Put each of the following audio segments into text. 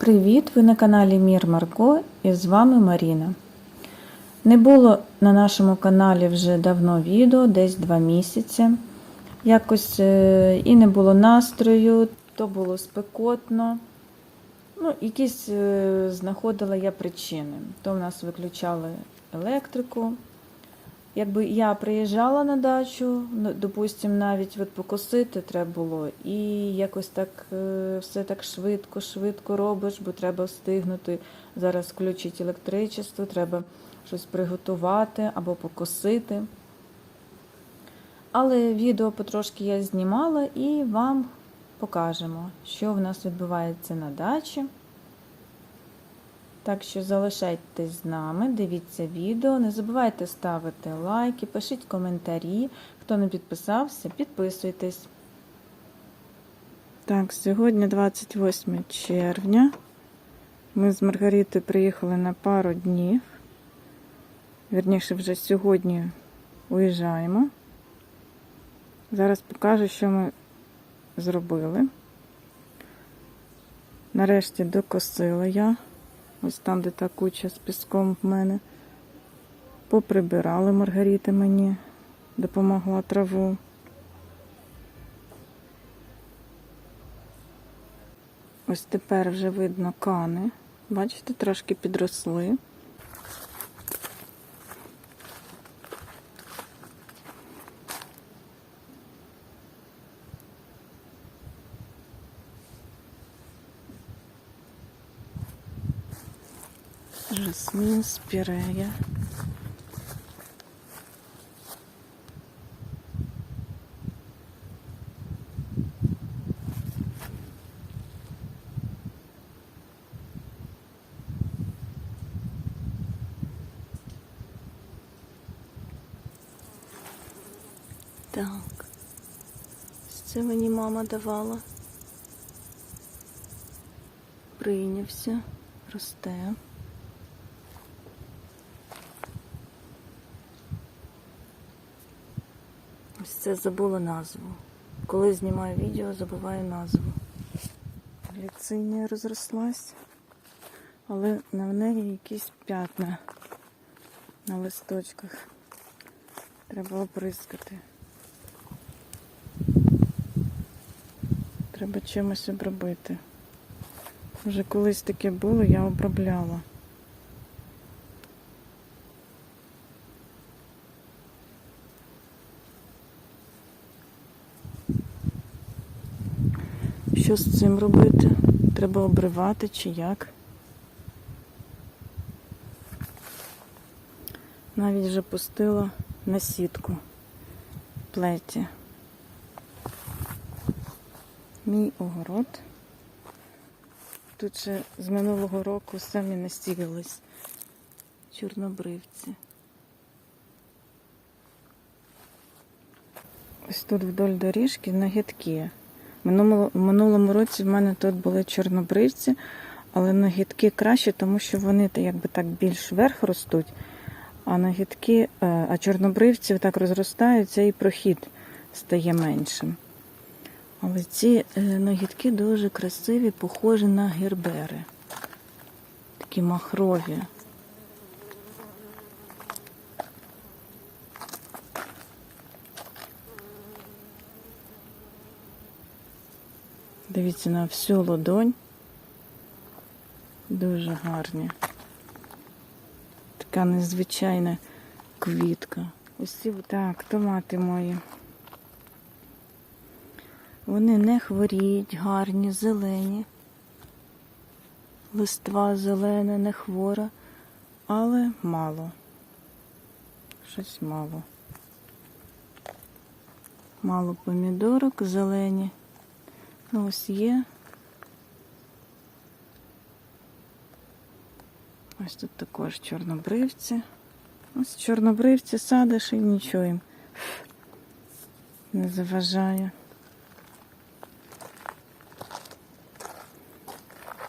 Привіт! Ви на каналі Мір Марко і з вами Маріна. Не було на нашому каналі вже давно відео, десь два місяці. Якось е, і не було настрою, то було спекотно. Ну, якісь е, знаходила я причини. То в нас виключали електрику. Якби я приїжджала на дачу, ну, допустим, навіть от покосити треба було, і якось так е, все так швидко, швидко робиш, бо треба встигнути. Зараз включить електричество, треба щось приготувати або покосити. Але відео потрошки я знімала і вам покажемо, що в нас відбувається на дачі. Так що залишайтесь з нами, дивіться відео, не забувайте ставити лайки, пишіть коментарі. Хто не підписався, підписуйтесь. Так, сьогодні 28 червня. Ми з Маргаритою приїхали на пару днів. Вірніше, вже сьогодні уїжджаємо. Зараз покажу, що ми зробили. Нарешті докосила я. Ось там, де та куча з піском в мене. Поприбирали Маргарита мені, допомогла траву. Ось тепер вже видно кани. Бачите, трошки підросли. Жасмін, спірея. Так. Це мені мама давала. Прийнявся, росте. Це забула назву. Коли знімаю відео, забуваю назву. Гліцинія розрослась, але на неї якісь п'ятна на листочках. Треба оприскати. Треба чимось обробити. Вже колись таке було, я обробляла. Що з цим робити? Треба обривати чи як? Навіть вже пустила на сітку плеті. Мій огород. Тут ще з минулого року самі настігались чорнобривці. Ось тут вдоль доріжки нагідки. Минулому, минулому році в мене тут були чорнобривці, але нагідки краще, тому що вони якби так більш вверх ростуть, а нагідки, е, а чорнобривці так розростаються і прохід стає меншим. Але ці е, нагідки дуже красиві, похожі на гербери. Такі махрові. Дивіться на всю ладонь. Дуже гарні. Така незвичайна квітка. Ось ці так, томати мої. Вони не хворіють, гарні, зелені. Листва зелена, не хвора, але мало. Щось мало. Мало помідорок зелені. Ну, ось є. Ось тут також чорнобривці. Ось чорнобривці садиш і нічого їм не заважає.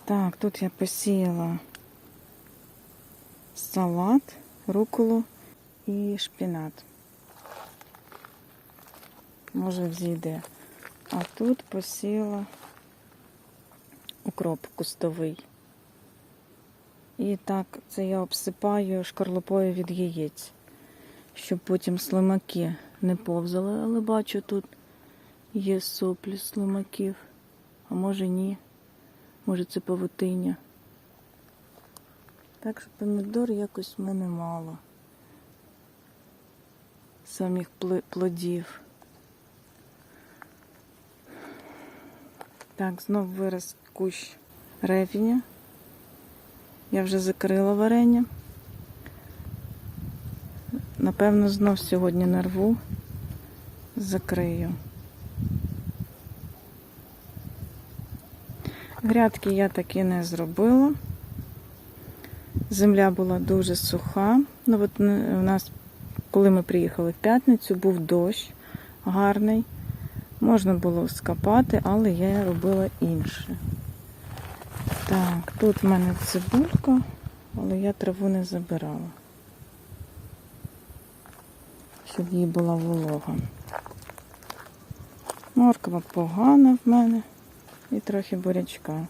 Так, тут я посіяла салат, руколу і шпінат. Може взійде. А тут посіяла укроп кустовий. І так це я обсипаю шкарлупою від яєць, щоб потім слимаки не повзали, але бачу, тут є соплі слимаків. А може ні. Може це павутиння. Так що помідор якось в мене мало. Самих плодів. Так, знов вирос кущ ревіня. Я вже закрила варення. Напевно, знов сьогодні нарву, закрию. Грядки я таки не зробила. Земля була дуже суха. Ну, от е, у нас, коли ми приїхали в п'ятницю, був дощ гарний. Можна було скопати, але я робила інше. Так, тут в мене цибулька, але я траву не забирала, щоб їй була волога. Морква погана в мене і трохи бурячка.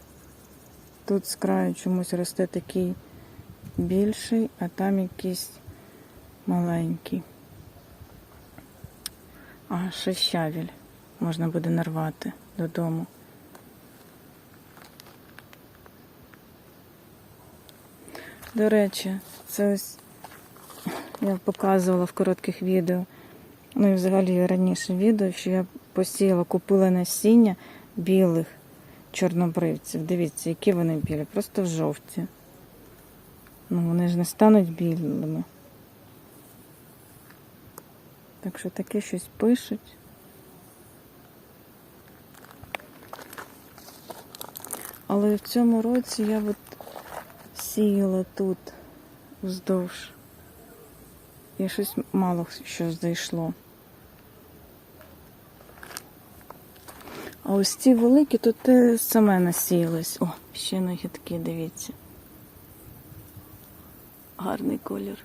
Тут з краю чомусь росте такий більший, а там якийсь маленький. А, ще щавіль можна буде нарвати додому. До речі, це ось я показувала в коротких відео. Ну і взагалі раніше відео, що я посіяла, купила насіння білих чорнобривців. Дивіться, які вони білі, просто в жовті. Ну, вони ж не стануть білими. Так що таке щось пишуть. Але в цьому році я от сіяла тут вздовж. І щось мало що зайшло. А ось ці великі тут те саме насіялись. О, ще нагідки, дивіться. Гарний колір.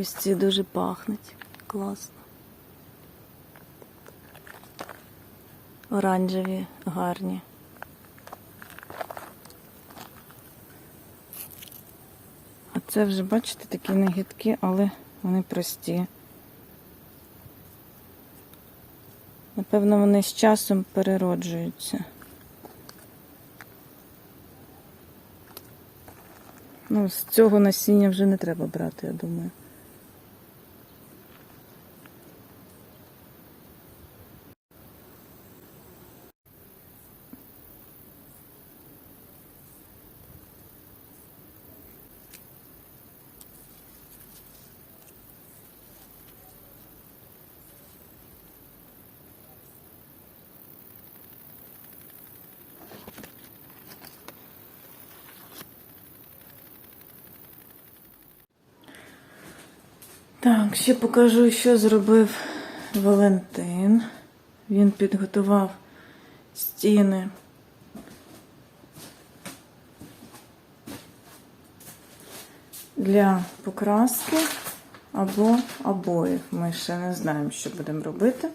І ось ці дуже пахнуть. Класно. Оранжеві, гарні. А це вже, бачите, такі нагідки, але вони прості. Напевно, вони з часом перероджуються. Ну, з цього насіння вже не треба брати, я думаю. Так, ще покажу, що зробив Валентин. Він підготував стіни. Для покраски або обоїв. Ми ще не знаємо, що будемо робити.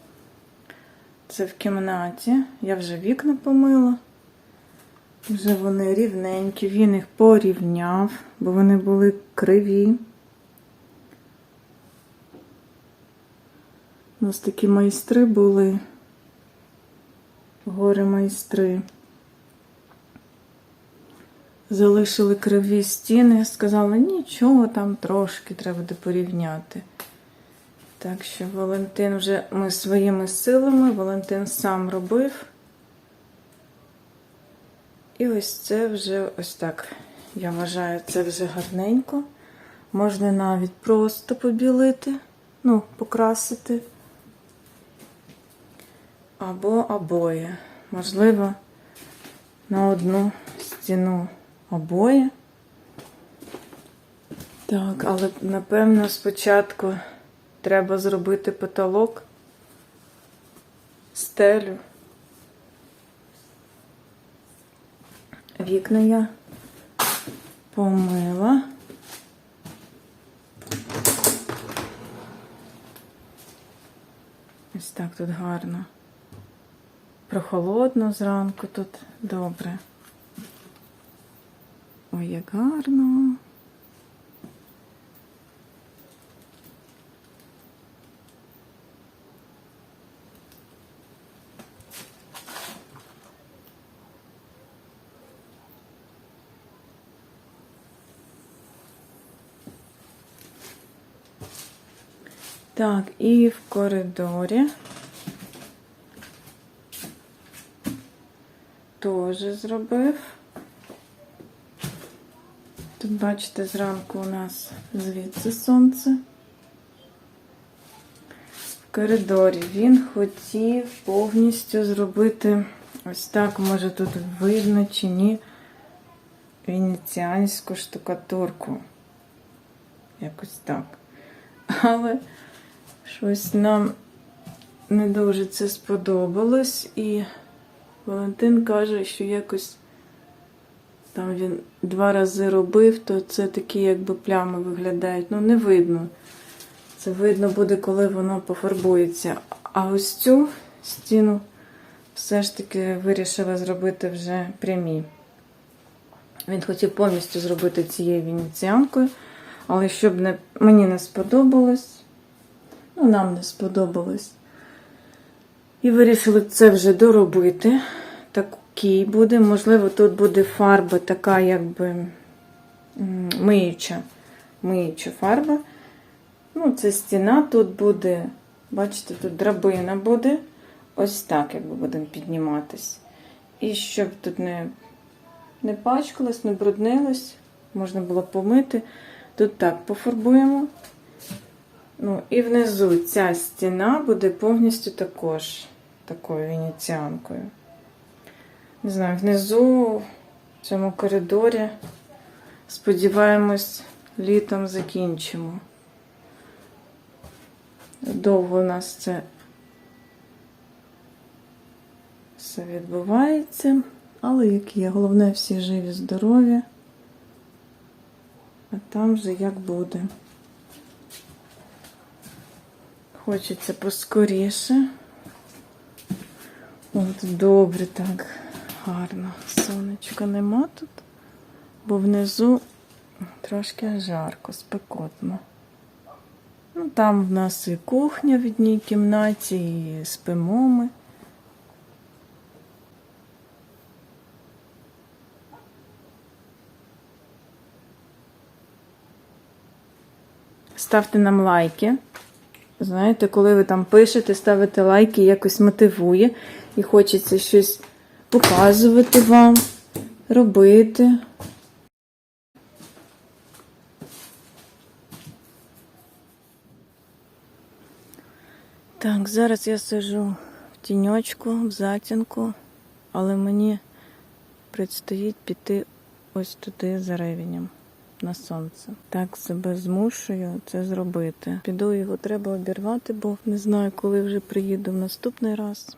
Це в кімнаті. Я вже вікна помила. Вже вони рівненькі. Він їх порівняв, бо вони були криві. У нас такі майстри були, горе майстри. Залишили криві стіни, сказали, нічого, там трошки треба буде порівняти. Так що Валентин вже ми своїми силами, Валентин сам робив. І ось це вже ось так. Я вважаю, це вже гарненько. Можна навіть просто побілити, ну, покрасити або обоє. Можливо, на одну стіну обоє. Так, але, напевно, спочатку треба зробити потолок, стелю. Вікна я помила. Ось так тут гарно. Прохолодно зранку тут добре. Ой, як гарно. Так, і в коридорі теж зробив. Тут, бачите, зранку у нас звідси сонце. В коридорі він хотів повністю зробити ось так, може тут видно чи ні, венеціанську штукатурку. Якось так. Але щось нам не дуже це сподобалось, і Валентин каже, що якось там він два рази робив, то це такі якби плями виглядають. Ну, не видно. Це видно буде, коли воно пофарбується. А ось цю стіну все ж таки вирішила зробити вже прямі. Він хотів повністю зробити цією венеціанкою, але щоб не, мені не сподобалось, ну, нам не сподобалось. І вирішили це вже доробити. Такий буде. Можливо, тут буде фарба така, якби миюча, миюча фарба. Ну, це стіна, тут буде, бачите, тут драбина буде. Ось так, якби будемо підніматись. І щоб тут не, не пачкалось, не бруднилось, можна було помити. Тут так пофарбуємо. Ну, і внизу ця стіна буде повністю також такою венеціанкою. Не знаю, внизу в цьому коридорі, сподіваємось, літом закінчимо. Довго у нас це все відбувається, але як є, головне всі живі, здорові, а там вже як буде. Хочеться поскоріше. От добре так гарно. Сонечка нема тут, бо внизу трошки жарко, спекотно. Ну, там в нас і кухня в одній кімнаті, і спимо ми. Ставте нам лайки. Знаєте, коли ви там пишете, ставите лайки, якось мотивує і хочеться щось показувати вам, робити. Так, зараз я сижу в тіньочку, в затінку, але мені предстоїть піти ось туди за ревенем на сонце. Так себе змушую це зробити. Піду його треба обірвати, бо не знаю, коли вже приїду в наступний раз.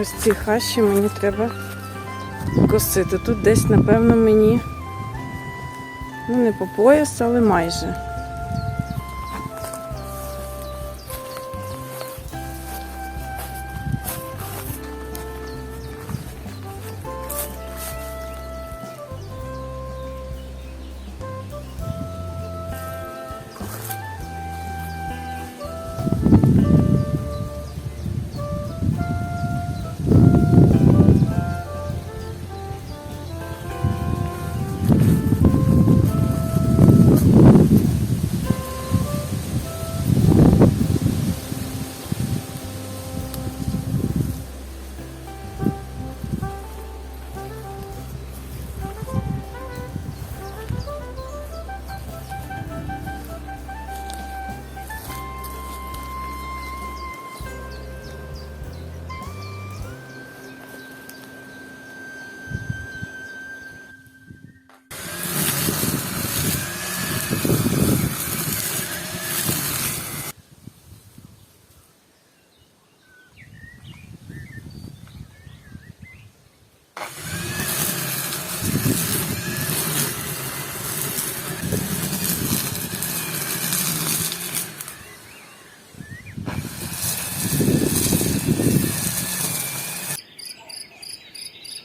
Ось ці хащі мені треба косити. Тут десь, напевно, мені ну не по пояс, але майже.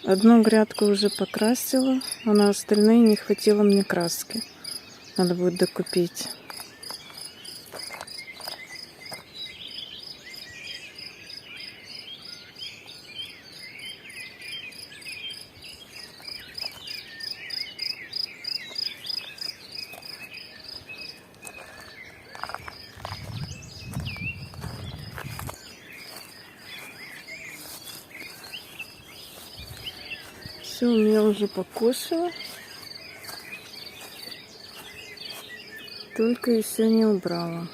Одну грядку уже покрасила, а на остальные не хватило мне краски. Надо будет докупить. Все, у меня уже покосило. Только еще не убрала.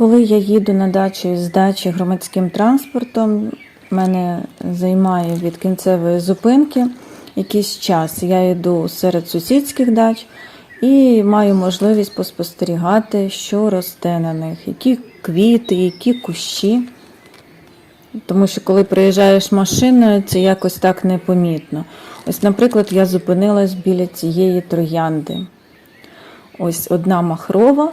Коли я їду на дачу з дачі громадським транспортом, мене займає від кінцевої зупинки якийсь час. Я йду серед сусідських дач і маю можливість поспостерігати, що росте на них, які квіти, які кущі. Тому що коли приїжджаєш машиною, це якось так непомітно. Ось, наприклад, я зупинилась біля цієї троянди. Ось одна махрова.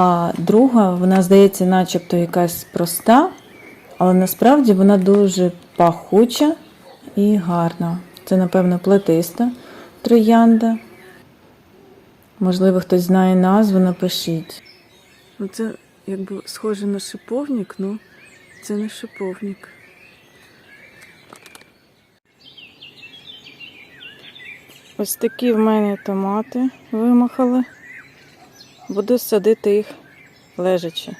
А друга, вона здається, начебто якась проста, але насправді вона дуже пахуча і гарна. Це, напевно, плетиста троянда. Можливо, хтось знає назву, напишіть. Ну, це якби схоже на шиповник, ну це не шиповник. Ось такі в мене томати вимахали. Буду садити їх лежачи.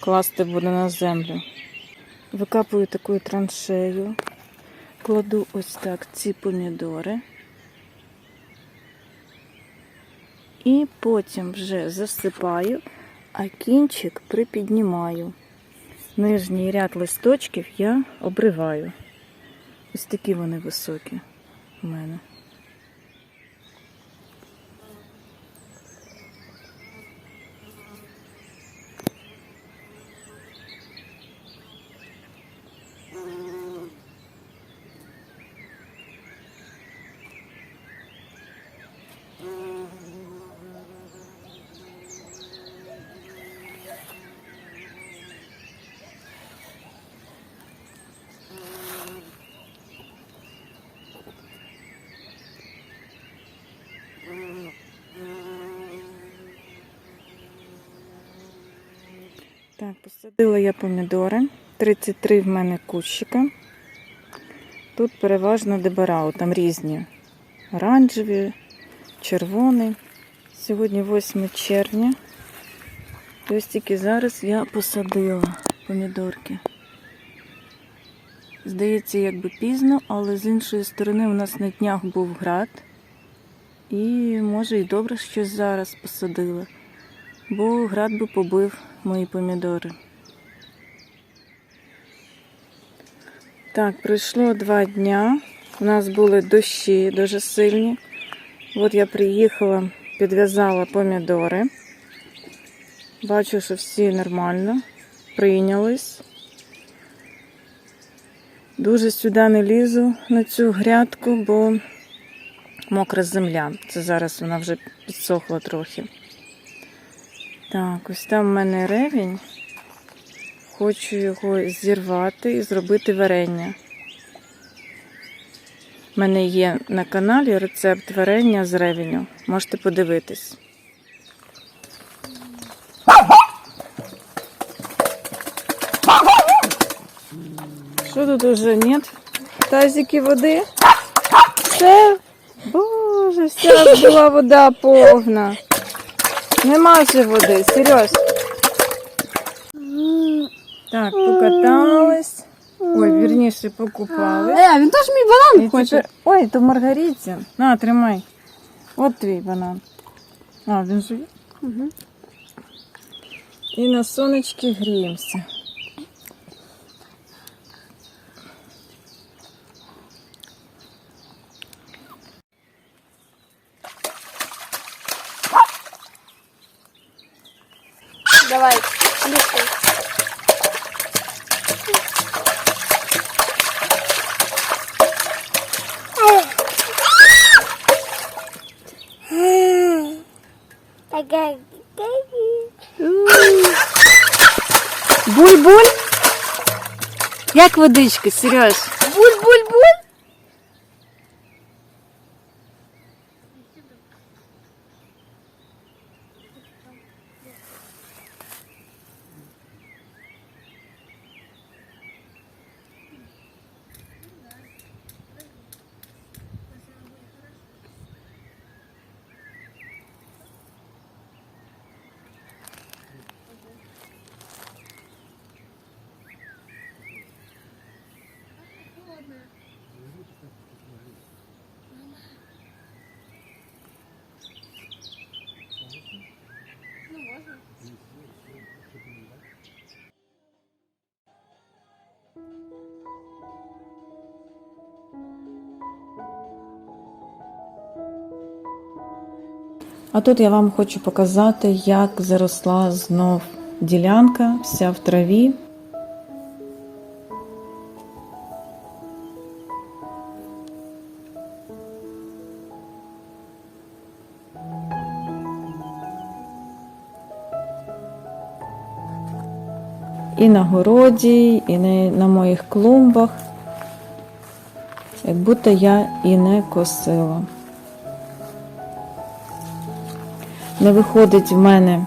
Класти буду на землю. Викапую таку траншею, кладу ось так ці помідори. І потім вже засипаю, а кінчик припіднімаю. Нижній ряд листочків я обриваю. Ось такі вони високі у мене. Так, посадила я помідори. 33 в мене кущика. Тут переважно дебарау, там різні. Оранжеві, червоний. Сьогодні 8 червня. Ось тільки зараз я посадила помідорки. Здається, якби пізно, але з іншої сторони у нас на днях був град. І може і добре щось зараз посадила, бо град би побив мої помідори. Так, пройшло два дня. У нас були дощі дуже сильні. От я приїхала, підв'язала помідори. Бачу, що всі нормально прийнялись. Дуже сюди не лізу на цю грядку, бо мокра земля. Це зараз вона вже підсохла трохи. Так, ось там в мене ревінь. Хочу його зірвати і зробити варення. У мене є на каналі рецепт варення з ревеню. Можете подивитись. Що тут уже нет? Тазики води? Все. Боже, вся була вода повна. Нема вже води, Сереж. Так, покатались. Ой, вірніше, покупались. Е, він теж мій банан І хоче. тепер... Ой, то Маргариті. На, тримай. От твій банан. А, він живе. Угу. І на сонечки гріємося. Давай, ліпай. Буль-буль? Як водичка, Сереж? Буль-буль-буль. А тут я вам хочу показати, як заросла знов ділянка, вся в траві. І на городі, і на, моїх клумбах. Як будто я і не косила. Не виходить в мене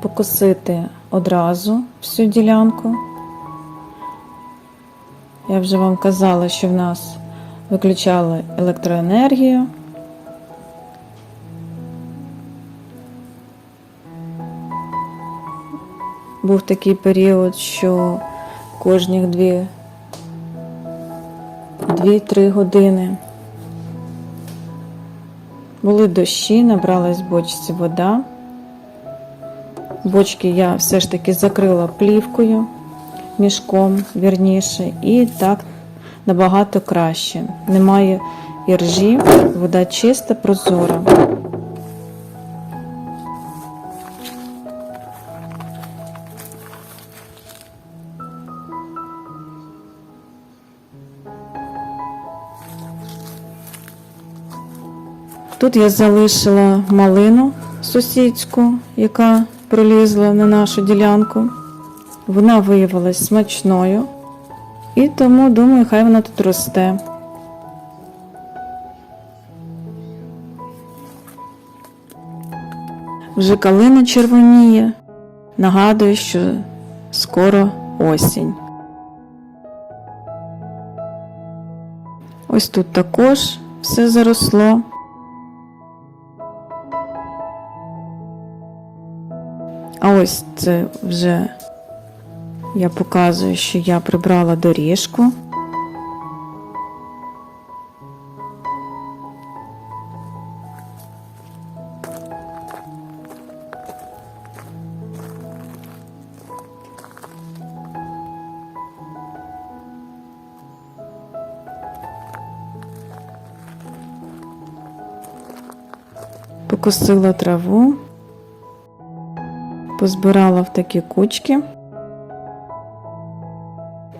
покосити одразу всю ділянку. Я вже вам казала, що в нас виключали електроенергію. був такий період, що кожні дві 2-3 години були дощі, набралась в бочці вода. Бочки я все ж таки закрила плівкою, мішком, вірніше, і так набагато краще. Немає іржі, вода чиста, прозора. Тут я залишила малину сусідську, яка пролізла на нашу ділянку. Вона виявилась смачною, і тому думаю, хай вона тут росте. Вже калина червоніє, нагадує, що скоро осінь. Ось тут також все заросло. А ось це вже я показую, що я прибрала доріжку. Покосила траву, позбирала в такі кучки.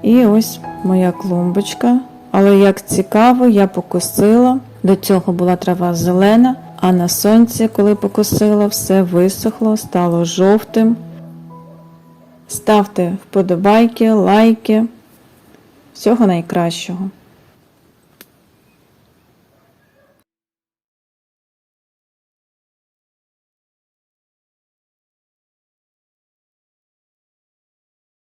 І ось моя клумбочка. Але як цікаво, я покосила. До цього була трава зелена, а на сонці, коли покосила, все висохло, стало жовтим. Ставте вподобайки, лайки. Всього найкращого.